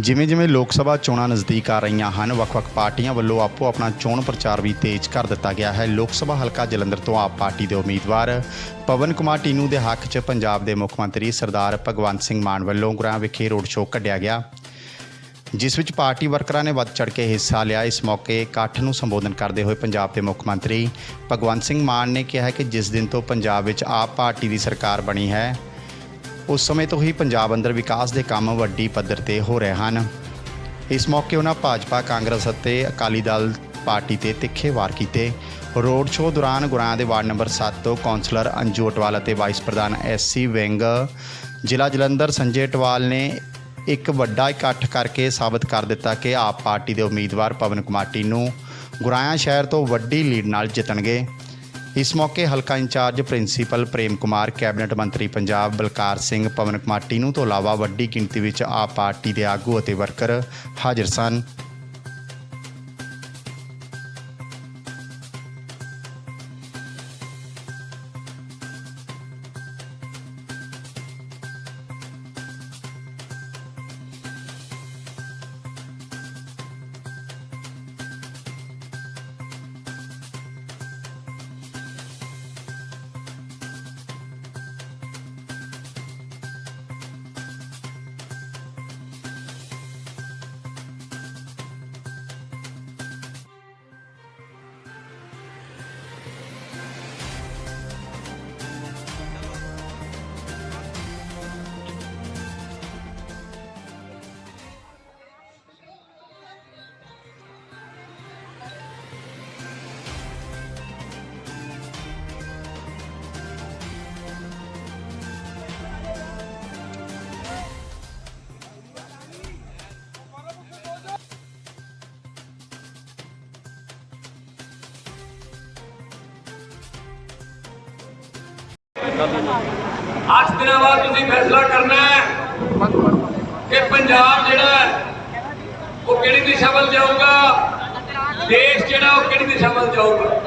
ਜਿਵੇਂ ਜਿਵੇਂ ਲੋਕ ਸਭਾ ਚੋਣਾਂ ਨਜ਼ਦੀਕ ਆ ਰਹੀਆਂ ਹਨ, ਵੱਖ-ਵੱਖ ਪਾਰਟੀਆਂ ਵੱਲੋਂ ਆਪੋ ਆਪਣਾ ਚੋਣ ਪ੍ਰਚਾਰ ਵੀ ਤੇਜ਼ ਕਰ ਦਿੱਤਾ ਗਿਆ ਹੈ। ਲੋਕ ਸਭਾ ਹਲਕਾ ਜਲੰਧਰ ਤੋਂ ਆਪ ਪਾਰਟੀ ਦੇ ਉਮੀਦਵਾਰ ਪਵਨ ਕੁਮਾਰ ਟੀਨੂ ਦੇ ਹੱਕ 'ਚ ਪੰਜਾਬ ਦੇ ਮੁੱਖ ਮੰਤਰੀ ਸਰਦਾਰ ਭਗਵੰਤ ਸਿੰਘ ਮਾਨ ਵੱਲੋਂ ਗੁਰਾਂ ਵਿਖੇ ਰੋਡ ਸ਼ੋਅ ਕੱਢਿਆ ਗਿਆ। ਜਿਸ ਵਿੱਚ ਪਾਰਟੀ ਵਰਕਰਾਂ ਨੇ ਵੱਧ ਚੜ ਕੇ ਹਿੱਸਾ ਲਿਆ। ਇਸ ਮੌਕੇ ਇਕੱਠ ਨੂੰ ਸੰਬੋਧਨ ਕਰਦੇ ਹੋਏ ਪੰਜਾਬ ਦੇ ਮੁੱਖ ਮੰਤਰੀ ਭਗਵੰਤ ਸਿੰਘ ਮਾਨ ਨੇ ਕਿਹਾ ਕਿ ਜਿਸ ਦਿਨ ਤੋਂ ਪੰਜਾਬ ਵਿੱਚ ਆਪ ਪਾਰਟੀ ਦੀ ਸਰਕਾਰ ਬਣੀ ਹੈ ਉਸ ਸਮੇਂ ਤੋਂ ਹੀ ਪੰਜਾਬ ਅੰਦਰ ਵਿਕਾਸ ਦੇ ਕੰਮ ਵੱਡੀ ਪੱਧਰ ਤੇ ਹੋ ਰਹੇ ਹਨ। ਇਸ ਮੌਕੇ ਉਹਨਾਂ ਭਾਜਪਾ, ਕਾਂਗਰਸ ਅਤੇ ਅਕਾਲੀ ਦਲ ਪਾਰਟੀ ਤੇ ਤਿੱਖੇ ਵਾਰ ਕੀਤੇ। ਰੋਡ ਸ਼ੋਅ ਦੌਰਾਨ ਗੁਰਾਂ ਦੇ ਵਾਰਡ ਨੰਬਰ 7 ਤੋਂ ਕੌਂਸਲਰ ਅੰਜੂ ਅਟਵਾਲ ਅਤੇ ਵਾਈਸ ਪ੍ਰਧਾਨ ਐਸਸੀ ਵਿੰਗ, ਜ਼ਿਲ੍ਹਾ ਜਲੰਧਰ ਸੰਜੇ ਅਟਵਾਲ ਨੇ ਇੱਕ ਵੱਡਾ ਇਕੱਠ ਕਰਕੇ ਸਾਬਤ ਕਰ ਦਿੱਤਾ ਕਿ ਆਪ ਪਾਰਟੀ ਦੇ ਉਮੀਦਵਾਰ ਪਵਨ ਕੁਮਾਰ ਟੀਨੂ ਗੁਰਾਇਆ ਸ਼ਹਿਰ ਤੋਂ ਵੱਡੀ ਲੀਡ ਨਾਲ ਜਿੱਤਣਗੇ। ਇਸ ਮੌਕੇ ਹਲਕਾ incharge principal Prem Kumar, cabinet ਮੰਤਰੀ ਪੰਜਾਬ ਬਲਕਾਰ ਸਿੰਘ, ਪਵਨ ਕੁਮਾਰ ਟੀਨੂ ਤੋਂ ਇਲਾਵਾ ਵੱਡੀ ਗਿਣਤੀ ਵਿੱਚ ਆਪ ਪਾਰਟੀ ਦੇ ਆਗੂ ਅਤੇ ਵਰਕਰ ਹਾਜ਼ਰ ਸਨ। ਅੱਠ ਦਿਨਾਂ ਬਾਅਦ ਤੁਸੀਂ ਫੈਸਲਾ ਕਰਨਾ ਹੈ ਕਿ ਪੰਜਾਬ ਜਿਹੜਾ ਉਹ ਕਿਹੜੀ ਦਿਸ਼ਾ ਵੱਲ ਜਾਊਗਾ? ਦੇਸ਼ ਜਿਹੜਾ, ਉਹ ਕਿਹੜੀ ਦਿਸ਼ਾ ਵੱਲ ਜਾਊਗਾ?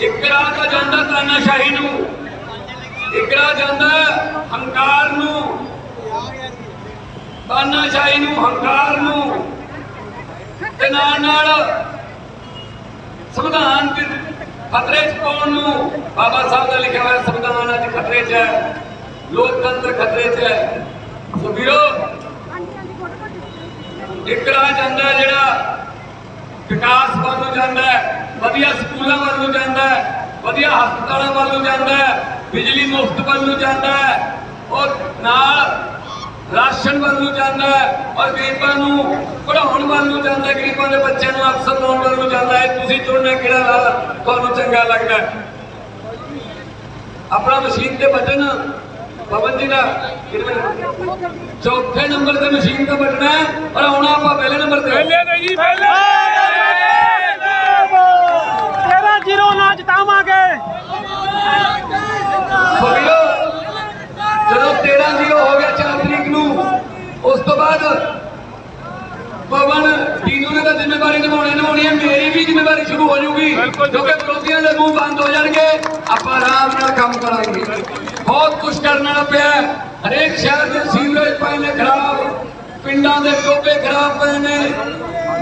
ਇੱਕ ਰਾਹ ਤਾਂ ਜਾਂਦਾ ਤਾਨਾਸ਼ਾਹੀ ਨੂੰ, ਇੱਕ ਰਾਹ ਜਾਂਦਾ ਹੰਕਾਰ ਨੂੰ, ਤਾਨਾਸ਼ਾਹੀ ਨੂੰ, ਹੰਕਾਰ ਨੂੰ। ਤੇ ਨਾਲ ਨਾਲ ਸੰਵਿਧਾਨ ਦੇ ਖਤਰੇ 'ਚ ਪਾਉਣ ਨੂੰ ਬਾਬਾ ਸਾਹਿਬ ਦਾ ਲਿਖਿਆ ਹੋਇਆ ਸੰਵਿਧਾਨ ਅੱਜ ਖਤਰੇ 'ਚ ਹੈ, ਲੋਕਤੰਤਰ ਖਤਰੇ 'ਚ ਹੈ। ਸੋ ਵੀਰੋ, ਇੱਕ ਰਾਹ ਜਾਂਦਾ ਜਿਹੜਾ ਵਿਕਾਸ ਵੱਲ ਨੂੰ ਜਾਂਦਾ ਵਧੀਆ ਸਕੂਲਾਂ ਵੱਲ ਨੂੰ ਜਾਂਦਾ ਵਧੀਆ ਹਸਪਤਾਲਾਂ ਵੱਲ ਨੂੰ ਜਾਂਦਾ ਬਿਜਲੀ ਮੁਫਤ ਵੱਲ ਨੂੰ ਜਾਂਦਾ ਔਰ ਨਾਲ ਰਾਸ਼ਨ ਵੱਲ ਨੂੰ ਜਾਂਦਾ ਹੈ ਔਰ ਗਰੀਬਾਂ ਨੂੰ ਪੜਾਉਣ ਵੱਲ ਨੂੰ ਜਾਂਦਾ ਹੈ। ਗਰੀਬਾਂ ਦੇ ਬੱਚਿਆਂ ਨੂੰ ਅਫਸਰ ਬਣਾਉਣ ਵੱਲ ਨੂੰ ਜਾਂਦਾ ਹੈ। ਤੁਸੀਂ ਚੁਣਨਾ ਕਿਹੜਾ ਰਾਹ ਤੁਹਾਨੂੰ ਚੰਗਾ ਲੱਗਦਾ ਹੈ। ਆਪਣਾ ਮਸ਼ੀਨ ਤੇ ਬਟਨ ਪਵਨ ਜੀ ਦਾ? ਚੌਥੇ ਨੰਬਰ ਤੇ ਮਸ਼ੀਨ ਤੇ ਬਟਨ ਹੈ ਔਰ ਆਉਣਾ ਆਪਾਂ ਪਹਿਲੇ ਨੰਬਰ ਤੇ। ਪਹਿਲੇ ਨਹੀਂ ਜੀ ਪਹਿਲੇ ਤੇਰਾ ਜ਼ੀਰੋ ਨਾ ਜਿਤਾਵਾਂਗੇ ਸੁਣਿਓ ਜਦੋਂ 13 ਜ਼ੀਰੋ ਹੋ ਗਿਆ 4 ਤਰੀਕ ਨੂੰ ਉਸ ਤੋਂ ਬਾਅਦ ਪਵਨ ਟੀਨੂ ਨੇ ਤਾਂ ਜ਼ਿੰਮੇਵਾਰੀ ਨਿਭਾਉਣੀ ਨਿਭਾਉਣੀ ਹੈ ਮੇਰੀ ਵੀ ਜ਼ਿੰਮੇਵਾਰੀ ਸ਼ੁਰੂ ਹੋ ਜਾਊਗੀ ਕਿਉਂਕਿ ਵਿਰੋਧੀਆਂ ਦੇ ਮੂੰਹ ਬੰਦ ਹੋ ਜਾਣਗੇ ਆਪਾਂ ਆਰਾਮ ਨਾਲ ਕੰਮ ਕਰਾਂਗੇ। ਬਹੁਤ ਕੁਝ ਕਰਨ ਪਿਆ। ਹਰੇਕ ਸ਼ਹਿਰ ਦੇ ਸੀਵਰੇਜ ਪਏ ਨੇ ਖਰਾਬ ਪਿੰਡਾਂ ਦੇ ਟੋਬੇ ਖਰਾਬ ਪਏ ਨੇ।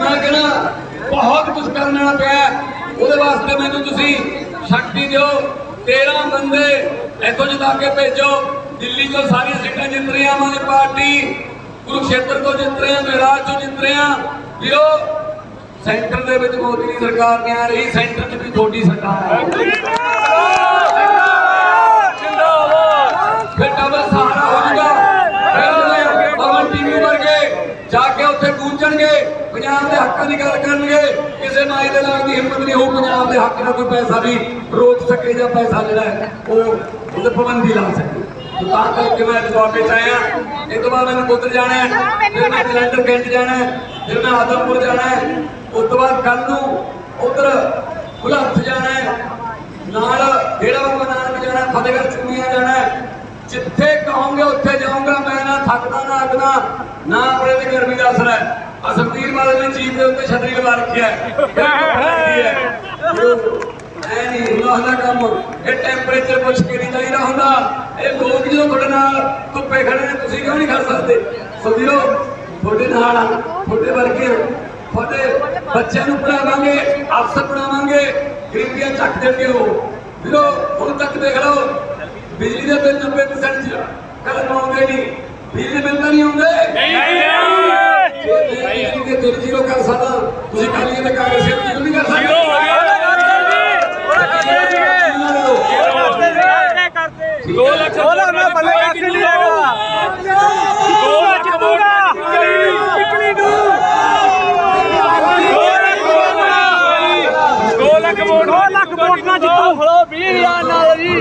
ਮੈਂ ਕਹਿੰਦਾ ਬਹੁਤ ਕੁਝ ਕਰਨ ਪਿਆ। ਉਹਦੇ ਵਾਸਤੇ ਮੈਨੂੰ ਤੁਸੀਂ ਸ਼ਕਤੀ ਦਿਓ। 13 ਬੰਦੇ ਇੱਥੋਂ ਜਿਤਾ ਕੇ ਭੇਜੋ। ਦਿੱਲੀ ਤੋਂ ਸਾਰੀਆਂ ਸੀਟਾਂ ਜਿੱਤ ਰਹੀਆਂ ਆਮ ਆਦਮੀ ਪਾਰਟੀ। ਕੁਰੂਕਸ਼ੇਤਰ ਤੋਂ ਜਿੱਤ ਰਹੇ ਹਾਂ ਗੁਜਰਾਤ ਤੋਂ ਜਿੱਤ ਰਹੇ ਹਾਂ। ਵੀਰੋ ਸੈਂਟਰ ਦੇ ਵਿੱਚ ਮੋਦੀ ਦੀ ਸਰਕਾਰ ਨਹੀਂ ਆ ਰਹੀ, ਸੈਂਟਰ 'ਚ ਵੀ ਤੁਹਾਡੀ ਸਰਕਾਰ ਹੈ ਫਿਰ ਜਾ ਕੇ ਉੱਥੇ ਗੂੰਜਣਗੇ, ਪੰਜਾਬ ਦੇ ਹੱਕਾਂ ਦੀ ਗੱਲ ਕਰਨਗੇ। ਕਿਸੇ ਮਾਈ ਦੇ ਨਾਲ ਦੀ ਹਿੰਮਤ ਨਹੀਂ ਹੋਊ, ਪੰਜਾਬ ਦੇ ਹੱਕ ਦਾ ਕੋਈ ਪੈਸਾ ਵੀ ਰੋਕ ਸਕੇ ਜਾਂ ਪੈਸਾ ਜਿਹੜਾ ਉਹ ਪਾਬੰਦੀ ਲਾ ਸਕੇ ਤਾਂ ਕਰਕੇ ਮੈਂ ਜਵਾਬ ਵਿੱਚ ਆਇਆ। ਇਹ ਤੋਂ ਬਾਅਦ ਮੈਨੂੰ ਪੁੱਤਰ ਜਾਣਾ ਹੈ, ਫਿਰ ਮੈਂ ਜਲੰਧਰ ਕੈਂਟ ਜਾਣਾ ਹੈ, ਫਿਰ ਮੈਂ ਆਦਮਪੁਰ ਜਾਣਾ ਹੈ। ਉਸ ਤੋਂ ਬਾਅਦ ਕੱਲ ਨੂੰ ਉਧਰ ਭੁਲੱਥ ਜਾਣਾ ਹੈ। ਨਾਲ ਡੇਰਾ ਬਾਬਾ ਨਾਨਕ ਜਾਣਾ ਫਤਿਹਗੜ੍ਹ ਚੂੜੀਆਂ ਜਾਣਾ ਜਿੱਥੇ ਕਹੋਗੇ ਉੱਥੇ ਜਾਊਂਗਾ, ਮੈਂ ਨਾ ਥੱਕਦਾ, ਨਾ ਅੱਗਦਾ, ਨਾ ਆਪਣੇ ਤੇ ਗਰਮੀ ਦਾ ਅਸਰ ਹੈ। ਆ ਸੁਖਬੀਰ ਨੇ ਚੀਫ ਦੇ ਉੱਤੇ ਛਤਰੀ ਲਗਾ ਰੱਖਿਆ ਹੈ। ਐ ਨਹੀਂ ਹੁੰਦਾ ਹੁੰਦਾ ਕੰਮ। ਇਹ ਟੈਂਪਰੇਚਰ ਪੁੱਛ ਕੇ ਨਹੀਂ ਚਾਹੀਦਾ ਹੁੰਦਾ। ਇਹ ਲੋਕ ਜਦੋਂ ਤੁਹਾਡੇ ਨਾਲ ਧੁੱਪੇ ਖੜੇ ਨੇ, ਤੁਸੀਂ ਕਿਉਂ ਨਹੀਂ ਖੜ ਸਕਦੇ? ਸੋ ਵੀਰੋ ਤੁਹਾਡੇ ਨਾਲ ਤੁਹਾਡੇ ਵਰਗੇ ਤੁਹਾਡੇ ਬੱਚਿਆਂ ਨੂੰ ਪੜਾਵਾਂਗੇ ਅਫਸਰ ਬਣਾਵਾਂਗੇ ਗਰੀਬੀਆਂ ਚੱਕ ਦੇਣਗੇ ਉਹ। ਵੀਰੋ ਹੁਣ ਤੱਕ ਦੇਖ ਲਓ ਬਿਜਲੀ ਦੇ ਬਿੱਲ 90% ਚ ਕੱਲ ਆਉਂਦੇ ਨਹੀਂ। ਬਿਜਲੀ ਦੇ ਬਿੱਲ ਤਾਂ ਨਹੀਂ ਆਉਂਦੇ? ਨਹੀਂ ਜੇ ਦਿਨ ਜ਼ੀਰੋ ਕਰ ਸਕਦਾ ਤੁਸੀਂ ਕਾਲੀਆਂ ਤੇ ਕਾਂਗਰਸ ਜ਼ੀਰੋ ਨਹੀਂ ਕਰ ਸਕਦੇ ਦੋ ਲੱਖ ਦੋ ਲੱਖ ਮੈਂ ਬੱਲੇ ਕਰਕੇ ਨਹੀਂ ਹੈਗਾ ਦੋ ਲੱਖ ਦੂੰਗਾ ਟਿਕਲੀ ਦੂ ਦੋ ਲੱਖ ਵੋਟ ਦੋ ਲੱਖ ਵੋਟ ਨਾਲ ਜਿੱਤੂ ਖੜੋ 20000 ਨਾਲ ਜੀ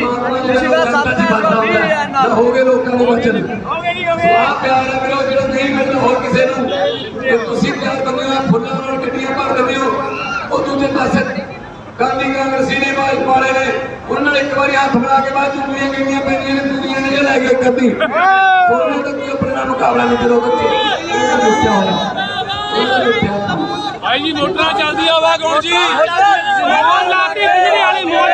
ਪਿਛਲਾ ਸੱਤ ਨਾਲ 20000 ਨਾਲ। ਹੋ ਗਏ ਲੋਕਾਂ ਦੇ ਵਚਨ। ਗਏ ਗਏ। ਆ ਪਿਆਰ ਹੈ ਮੇਰਾ ਜਿਹੜਾ ਨਹੀਂ ਮਿਲਦਾ ਹੋਰ ਕਿਸੇ ਨੂੰ। ਤੇ ਤੁਸੀਂ ਪਿਆਰ ਕਰਦੇ ਹੋ ਫੁੱਲਾਂ ਨਾਲ ਗੱਡੀਆਂ ਭਰ ਦਿੰਦੇ ਹੋ। ਉਹ ਦੂਜੇ ਪਾਸੇ ਗਾਂਧੀ ਕਾਂਗਰਸੀ ਨੇ ਬਾਜ ਪਾਲੇ ਨੇ ਉਹਨਾਂ ਨੇ ਇੱਕ ਵਾਰੀ ਹੱਥ ਬਣਾ ਕੇ ਬਾਅਦ ਚੁੰਨੀਆਂ ਗਈਆਂ ਪੈਂਦੀਆਂ ਨੇ ਦੁਨੀਆ ਨੇ ਇਹ ਲੈ ਕੇ ਕੱਢੀ ਉਹਨਾਂ ਦਾ ਕੋਈ ਆਪਣੇ ਨਾਲ ਮੁਕਾਬਲਾ ਨਹੀਂ ਕਰੋ ਲੁੱਟਿਆ ਹੋਇਆ ਉਹਨਾਂ ਨੇ ਲੁੱਟਿਆ ਹੋਇਆ। ਭਾਈ ਜੀ ਮੋਟਰਾਂ ਚੱਲਦੀਆਂ ਵਾ ਕੌਣ ਜੀ? ਮੋਹਨ ਲਾਤੀ ਬਿਜਲੀ ਵਾਲੀ ਮੋਹਨ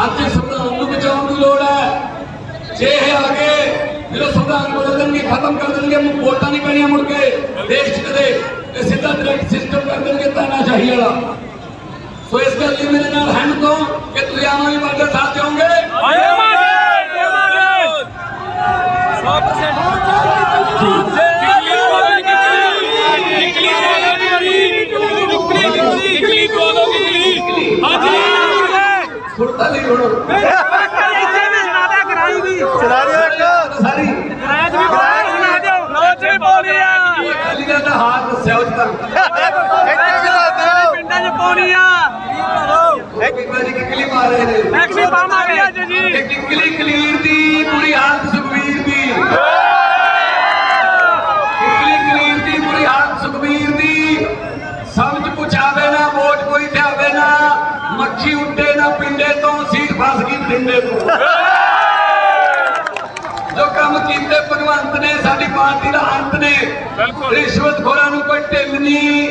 ਅੱਜ ਸੰਵਿਧਾਨ ਨੂੰ ਬਚਾਉਣ ਦੀ ਲੋੜ ਹੈ। ਜੇ ਇਹ ਆ ਕੇ ਜਦੋਂ ਸੰਵਿਧਾਨ ਬਦਲ ਦੇਣਗੇ, ਖਤਮ ਕਰ ਦੇਣਗੇ ਵੋਟਾਂ ਨਹੀਂ ਪੈਣੀਆਂ ਮੁੜ ਕੇ ਦੇਸ਼ ਚ ਕਦੇ ਇਹ ਸਿੱਧਾ ਡਾਇਰੈਕਟ ਸਿਸਟਮ ਕਰ ਦੇਣਗੇ ਤਾਨਾਸ਼ਾਹੀ ਵਾਲਾ। ਸੋ ਇਸ ਗੱਲ ਕਰਕੇ ਮੇਰੇ ਨਾਲ ਹਨ ਤੋਂ ਕਿ ਤੁਸੀਂ ਆਮ ਆਦਮੀ ਪਾਰਟੀ ਦਾ ਸਾਥ ਦਿਓਗੇ ਸੁਣਤਾ ਨਹੀਂ ਹੁਣ ਸਾਰੀ। ਅਕਾਲੀ ਦਲ ਦਾ ਹਾਰ ਦੱਸਿਆ ਉਸ ਤੱਕ ਇੱਕ ਵਾਰੀ ਕਿਕਲੀ ਮਾਰ ਰਹੇ ਨੇ। ਐਕਸੀ ਪਾਵਾਂਗੇ ਅੱਜ ਜੀ। ਕਿਕਲੀ ਕਲੀਰ ਦੀ ਪੂਰੀ ਹਾਲਤ ਸੁਖਬੀਰ ਦੀ। ਕਿਕਲੀ ਕਲੀਰ ਦੀ ਪੂਰੀ ਹਾਲਤ ਸੁਖਬੀਰ ਦੀ। ਸਮਝ ਪੁਛਾਵੇ ਨਾ ਵੋਟ ਕੋਈ ਧਿਆਵੇ ਨਾ। ਮੱਖੀ ਉੱਡੇ ਨਾ ਪਿੰਡੇ ਫਸ ਗਈ ਪਿੰਡੇ ਤੋਂ ਜੋ ਕੰਮ ਕੀਤੇ ਭਗਵੰਤ ਨੇ ਸਾਡੀ ਪਾਰਟੀ ਦਾ ਅੰਤ ਨੇ। ਰਿਸ਼ਵਤ ਖੋਰਾਂ ਨੂੰ ਕੋਈ ਢਿੱਲ ਨਹੀਂ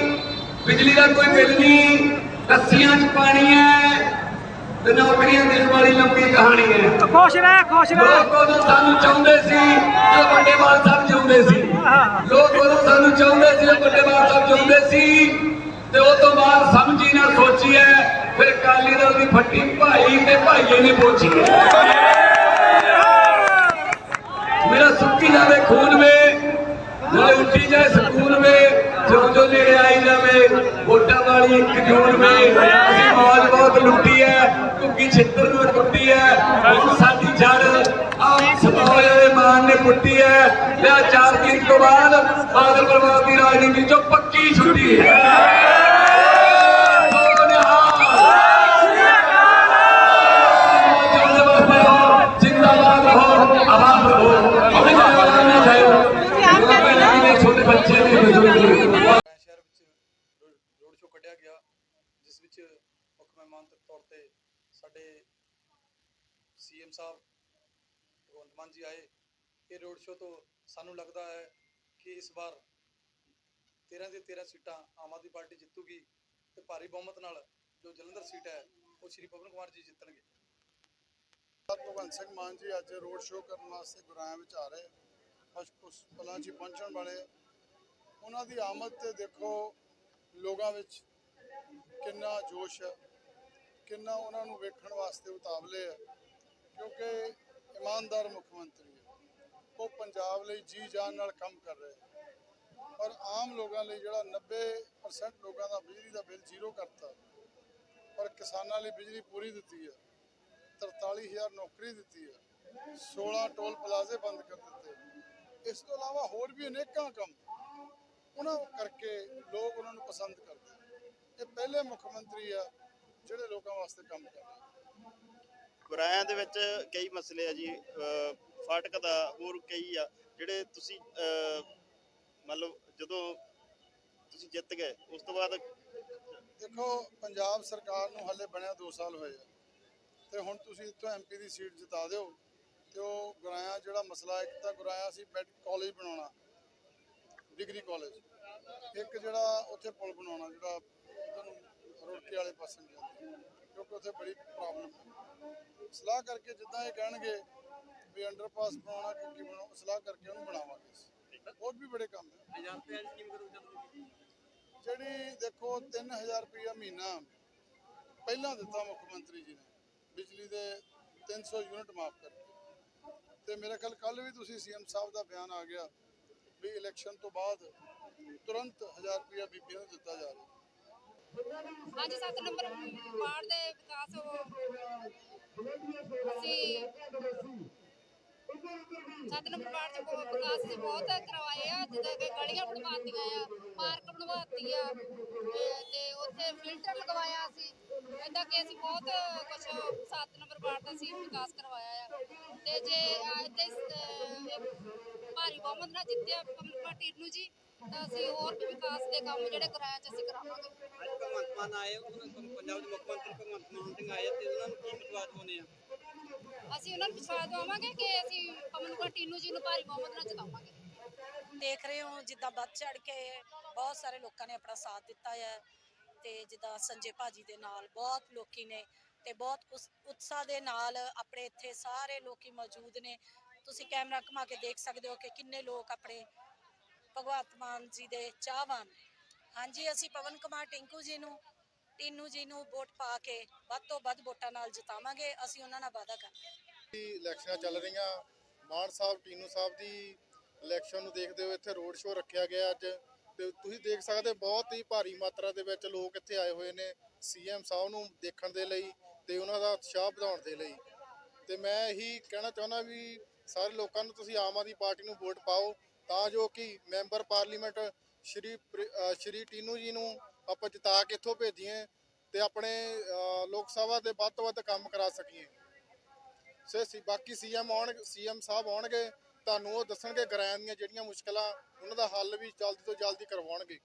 ਬਿਜਲੀ ਦਾ ਕੋਈ ਬਿੱਲ ਨਹੀਂ ਰੱਸੀਆਂ 'ਚ ਪਾਣੀ ਹੈ ਤੇ ਨੌਕਰੀਆਂ ਦੇਣ ਵਾਲੀ ਲੰਬੀ ਕਹਾਣੀ ਹੈ। ਖੁਸ਼ ਰਹਿ ਖੁਸ਼ ਰਹਿ। ਲੋਕ ਉਦੋਂ ਸਾਨੂੰ ਚਾਹੁੰਦੇ ਸੀ ਜੋ ਵੱਡੇ ਬਾਲ ਸਾਹਿਬ ਚਾਹੁੰਦੇ ਸੀ। ਲੋਕ ਉਦੋਂ ਸਾਨੂੰ ਚਾਹੁੰਦੇ ਸੀ ਜੋ ਵੱਡੇ ਬਾਲ ਸਾਹਿਬ ਚਾਹੁੰਦੇ ਸੀ ਤੇ ਉਸ ਤੋਂ ਬਾਅਦ ਸਮਝੀ ਨਾ ਸੋਚੀ ਹੈ ਫਿਰ ਕਾਲੀ ਦਲ ਦੀ ਫੱਟੀ ਭਾਈ ਤੇ ਭਾਈਏ ਨੇ ਪੋਚੀ ਮੇਰਾ ਸੁੱਕੀ ਜਾਵੇ ਖੂਨ ਵੇ, ਨਾਲੇ ਉੱਠੀ ਜਾਏ ਸਕੂਨ ਵੇ ਜੋ ਜੋ ਨੇੜੇ ਆਈ ਜਾਵੇ, ਵੋਟਾਂ ਵਾਲੀ ਇੱਕ ਜੂਨ ਵੇ। ਅਸੀਂ ਮੌਜ ਬਹੁਤ ਲੁੱਟੀ ਹੈ ਕੁੱਕੀ ਛਿੱਤਰ ਨੂੰ ਕੁੱਟੀ ਹੈ ਸਾਡੀ ਜੜ ਆਪ ਸਮਾਜ ਦੇ ਮਾਨ ਨੇ ਪੁੱਟੀ ਹੈ ਲਿਆ ਚਾਰ ਦਿਨ ਤੋਂ ਬਾਅਦ ਬਾਦਲ ਪਰਿਵਾਰ ਦੀ ਰਾਜਨੀਤੀ ਚੋਂ ਪੱਕੀ ਛੁੱਟੀ। ਹੈ ਜਿਉਂਦੇ ਵਾਸਤੇ ਰਹੋ, ਜ਼ਿੰਦਾਬਾਦ ਰਹੋ, ਆਬਾਦ ਰਹੋ। ਆਪਣੇ ਜਵਾਨ ਨਾ ਜਾਇਓ। ਆਪਣੇ ਜਿਹੜੇ ਛੋਟੇ ਬੱਚੇ ਨੇ ਬਜ਼ੁਰਗ ਨੇ ਸ਼ਹਿਰ ਵਿੱਚ ਰੋ- ਰੋਡ ਸ਼ੋਅ ਕੱਢਿਆ ਗਿਆ ਜਿਸ ਵਿੱਚ ਮੁੱਖ ਮਹਿਮਾਨ ਦੇ ਤੌਰ ਤੇ ਸਾਡੇ ਸੀਐਮ ਸਾਹਿਬ, ਭਗਵੰਤ ਮਾਨ ਜੀ ਆਏ। ਇਹ ਰੋਡ ਸ਼ੋਅ ਤੋਂ ਸਾਨੂੰ ਲੱਗਦਾ ਹੈ ਕਿ ਇਸ ਵਾਰ 13 ਦੇ 13 ਸੀਟਾਂ ਆਮ ਆਦਮੀ ਪਾਰਟੀ ਜਿੱਤੂਗੀ ਤੇ ਭਾਰੀ ਬਹੁਮਤ ਨਾਲ ਜੋ ਜਲੰਧਰ ਸੀਟ ਹੈ, ਉਹ ਸ਼੍ਰੀ ਪਵਨ ਕੁਮਾਰ ਜੀ ਜਿੱਤਣਗੇ। ਭਗਵੰਤ ਸਿੰਘ ਮਾਨ ਜੀ ਅੱਜ ਰੋਡ ਸ਼ੋਅ ਕਰਨ ਵਾਸਤੇ ਗੁਰਾਇਆ ਵਿੱਚ ਆ ਰਹੇ। ਕੁਝ ਪਲਾਂ 'ਚ ਪਹੁੰਚਣ ਵਾਲੇ। ਉਹਨਾਂ ਦੀ ਆਮਦ ਤੇ ਦੇਖੋ, ਲੋਕਾਂ ਵਿੱਚ ਕਿੰਨਾ ਜੋਸ਼ ਹੈ, ਕਿੰਨਾ ਉਹਨਾਂ ਨੂੰ ਵੇਖਣ ਵਾਸਤੇ ਉਤਾਵਲੇ ਹੈ, ਕਿਉਂਕਿ ਇਮਾਨਦਾਰ ਮੁੱਖ ਮੰਤਰੀ ਹੈ। ਉਹ ਪੰਜਾਬ ਲਈ ਜੀ ਜਾਨ ਨਾਲ ਕੰਮ ਕਰ ਰਹੇ ਪਰ ਆਮ ਲੋਕਾਂ ਲਈ ਜਿਹੜਾ 90% ਲੋਕਾਂ ਦਾ ਬਿਜਲੀ ਦਾ ਬਿੱਲ ਜ਼ੀਰੋ ਕਰਤਾ, ਪਰ ਕਿਸਾਨਾਂ ਲਈ ਬਿਜਲੀ ਪੂਰੀ ਦਿੱਤੀ ਹੈ 43000 ਨੌਕਰੀ ਦਿੱਤੀ ਹੈ 16 ਟੋਲ ਪਲਾਜ਼ੇ ਬੰਦ ਕਰ ਦਿੱਤੇ ਇਸ ਤੋਂ ਇਲਾਵਾ ਹੋਰ ਵੀ ਅਨੇਕਾਂ ਕੰਮ, ਉਹਨਾਂ ਕਰਕੇ ਲੋਕ ਉਹਨਾਂ ਨੂੰ ਪਸੰਦ ਕਰਦੇ ਇਹ ਪਹਿਲੇ ਮੁੱਖ ਮੰਤਰੀ ਆ ਜਿਹੜੇ ਲੋਕਾਂ ਵਾਸਤੇ ਕੰਮ ਕਰ ਰਹੇ ਆ। ਗੁਰਾਇਆਂ ਦੇ ਵਿੱਚ ਕਈ ਮਸਲੇ ਆ ਜੀ ਫਾਟਕ ਦਾ ਹੋਰ ਕਈ ਆ ਜਿਹੜੇ ਤੁਸੀਂ ਲਓ ਜਦੋਂ ਤੁਸੀਂ ਜਿੱਤ ਗਏ ਉਸ ਤੋਂ ਬਾਅਦ ਦੇਖੋ ਪੰਜਾਬ ਸਰਕਾਰ ਨੂੰ ਹੱਲੇ ਬਣਿਆ 2 ਸਾਲ ਹੋਏ ਆ ਤੇ ਹੁਣ ਤੁਸੀਂ ਇੱਥੋਂ ਐਮਪੀ ਦੀ ਸੀਟ ਜਿਤਾ ਦਿਓ ਤੇ ਉਹ ਗੁਰਾਇਆ ਜਿਹੜਾ ਮਸਲਾ ਇੱਕ ਤਾਂ ਗੁਰਾਇਆ ਸੀ ਕਾਲਜ ਬਣਾਉਣਾ ਡਿਗਰੀ ਕਾਲਜ ਇੱਕ ਜਿਹੜਾ ਉੱਥੇ ਪੁਲ ਬਣਾਉਣਾ ਜਿਹੜਾ ਰੋੜਕੇ ਵਾਲੇ ਪਾਸੇ ਜਾਂਦਾ ਕਿਉਂਕਿ ਉੱਥੇ ਬੜੀ ਪ੍ਰੋਬਲਮ ਹੈ। ਸਲਾਹ ਕਰਕੇ ਜਿੱਦਾਂ ਇਹ ਕਹਿਣਗੇ ਵੀ ਅੰਡਰਪਾਸ ਬਣਾਉਣਾ ਕਿ ਕੀ ਬਣਾਉਣਾ ਸਲਾਹ ਕਰਕੇ ਉਹਨੂੰ ਬਣਾਵਾਂਗੇ। ਹੋਰ ਵੀ ਬੜੇ ਕੰਮ ਹੈ। ਜਿਹੜੀ ਦੇਖੋ 3000 ਰੁਪਇਆ ਮਹੀਨਾ ਪਹਿਲਾਂ ਦਿੱਤਾ ਮੁੱਖ ਮੰਤਰੀ ਜੀ ਨੇ ਬਿਜਲੀ ਦੇ 300 ਯੂਨਿਟ ਮਾਫ ਕਰਕੇ। ਤੇ ਮੇਰੇ ਖਿਆਲ ਕੱਲ ਵੀ ਤੁਸੀਂ ਸੀਐਮ ਸਾਹਿਬ ਦਾ ਬਿਆਨ ਆ ਗਿਆ ਵੀ ਇਲੈਕਸ਼ਨ ਤੋਂ ਬਾਅਦ ਤੁਰੰਤ 1000 ਰੁਪਇਆ ਬੀਬੀਆਂ ਨੂੰ ਦਿੱਤਾ ਜਾ ਰਿਹਾ। ਹਾਂਜੀ 7 ਨੰਬਰ ਵਾਰਡ ਦੇ ਵਿਕਾਸ ਅਸੀਂ 7 ਨੰਬਰ ਵਾਰਡ ਚ ਬਹੁਤ ਵਿਕਾਸ ਅਸੀਂ ਬਹੁਤ ਕਰਵਾਏ ਆ, ਜਿੱਦਾਂ ਕਿ ਗਲੀਆਂ ਬਣਵਾਤੀਆਂ ਆ, ਪਾਰਕ ਬਣਵਾਤੀ ਆ, ਤੇ- ਉੱਥੇ ਫਿਲਟਰ ਲਗਵਾਇਆ ਸੀ। ਏਦਾਂ ਕਿ ਅਸੀਂ ਬਹੁਤ ਕੁਝ 7 ਨੰਬਰ ਵਾਰਡ ਦਾ ਅਸੀਂ ਵਿਕਾਸ ਕਰਵਾਇਆ ਆ। ਤੇ ਜੇ ਇੱਥੇ ਭਾਰੀ ਬਹੁਮਤ ਨਾਲ ਜਿੱਤਿਆ ਕਮਲ ਪਾਟੀਰ ਨੂੰ ਜੀ ਤਾਂ ਅਸੀਂ ਹੋਰ ਵੀ ਵਿਕਾਸ ਦੇ ਕੰਮ ਜਿਹੜੇ ਕਰਾਇਆ ਚ ਅਸੀਂ ਕਰਾਵਾਂਗੇ। ਅੱਜ ਭਗਵੰਤ ਮਾਨ ਆਏ ਉਹਨਾਂ ਨੂੰ ਪੰਜਾਬ ਦੇ ਮੁੱਖ ਮੰਤਰੀ ਭਗਵੰਤ ਮਾਨ ਸਿੰਘ ਆਏ ਆ ਤੇ ਉਹਨਾਂ ਨੂੰ ਕੀ ਵਿਸ਼ਵਾਸ ਦਿਵਾਉਂਦੇ ਆ? ਅਸੀਂ ਉਹਨਾਂ ਨੂੰ ਵਿਸ਼ਵਾਸ ਦਵਾਵਾਂਗੇ ਕਿ ਅਸੀਂ ਕਮਲ ਪਾਟੀਰ ਜੀ ਨੂੰ ਭਾਰੀ ਬਹੁਮਤ ਨਾਲ ਜਿਤਾਵਾਂਗੇ। ਦੇਖ ਰਹੇ ਹੋ ਜਿੱਦਾਂ ਵੱਧ ਚੜ ਕੇ ਬਹੁਤ ਸਾਰੇ ਲੋਕਾਂ ਨੇ ਆਪਣਾ ਸਾਥ ਦਿੱਤਾ ਹੈ ਤੇ ਜਿੱਦਾਂ ਸੰਜੇ ਭਾਜੀ ਦੇ ਨਾਲ ਬਹੁਤ ਲੋਕੀ ਨੇ ਤੇ ਬਹੁਤ ਉਤਸ਼ਾਹ ਦੇ ਨਾਲ ਆਪਣੇ ਇੱਥੇ ਸਾਰੇ ਲੋਕੀ ਮੌਜੂਦ ਨੇ। ਤੁਸੀਂ ਕੈਮਰਾ ਘੁਮਾ ਕੇ ਦੇਖ ਸਕਦੇ ਹੋ ਕਿ ਕਿੰਨੇ ਲੋਕ ਆਪਣੇ ਭਗਵੰਤ ਮਾਨ ਜੀ ਦੇ ਚਾਹਵਾਨ। ਹਾਂਜੀ, ਅਸੀਂ ਪਵਨ ਕੁਮਾਰ ਟਿੰਕੂ ਜੀ ਨੂੰ, ਟੀਨੂ ਜੀ ਨੂੰ ਵੋਟ ਪਾ ਕੇ ਵੱਧ ਤੋਂ ਵੱਧ ਵੋਟਾਂ ਨਾਲ ਜਿਤਾਵਾਂਗੇ। ਅਸੀਂ ਉਹਨਾਂ ਨਾਲ ਵਾਅਦਾ ਕਰਦੇ ਹਾਂ ਇਲੈਕਸ਼ਨਾਂ ਚੱਲ ਰਹੀਆਂ। ਮਾਨ ਸਾਹਿਬ, ਟੀਨੂ ਸਾਹਿਬ ਦੀ ਇਲੈਕਸ਼ਨ ਨੂੰ ਦੇਖਦੇ ਹੋਏ ਇੱਥੇ ਰੋਡ ਸ਼ੋਅ ਰੱਖਿਆ ਗਿਆ ਅੱਜ। ਤੇ ਤੁਸੀਂ ਦੇਖ ਸਕਦੇ ਬਹੁਤ ਹੀ ਭਾਰੀ ਮਾਤਰਾ ਦੇ ਵਿੱਚ ਲੋਕ ਇੱਥੇ ਆਏ ਹੋਏ ਨੇ ਸੀਐਮ ਸਾਹਿਬ ਨੂੰ ਦੇਖਣ ਦੇ ਲਈ ਤੇ ਉਹਨਾਂ ਦਾ ਉਤਸ਼ਾਹ ਵਧਾਉਣ ਦੇ ਲਈ। ਤੇ ਮੈਂ ਇਹੀ ਕਹਿਣਾ ਚਾਹੁੰਦਾ ਵੀ ਸਾਰੇ ਲੋਕਾਂ ਨੂੰ ਤੁਸੀਂ ਆਮ ਆਦਮੀ ਪਾਰਟੀ ਨੂੰ ਵੋਟ ਪਾਓ। ਤਾਂ ਜੋ ਕਿ ਮੈਂਬਰ ਪਾਰਲੀਮੈਂਟ ਸ਼੍ਰੀ ਪ੍ਰ- ਸ਼੍ਰੀ ਟੀਨੂ ਜੀ ਨੂੰ ਆਪਾਂ ਜਿਤਾ ਕੇ ਇੱਥੋਂ ਭੇਜੀਏ ਤੇ ਆਪਣੇ ਲੋਕ ਸਭਾ ਦੇ ਵੱਧ ਤੋਂ ਵੱਧ ਕੰਮ ਕਰਾ ਸਕੀਏ। ਸੇ ਸੀ, ਬਾਕੀ ਸੀਐਮ ਆਉਣ, ਸੀਐਮ ਸਾਹਿਬ ਆਉਣਗੇ, ਤੁਹਾਨੂੰ ਉਹ ਦੱਸਣਗੇ ਗ੍ਰਾਂ ਦੀਆਂ ਜਿਹੜੀਆਂ ਮੁਸ਼ਕਲਾਂ, ਉਹਨਾਂ ਦਾ ਹੱਲ ਵੀ ਜਲਦੀ ਤੋਂ ਜਲਦੀ ਕਰਵਾਉਣਗੇ।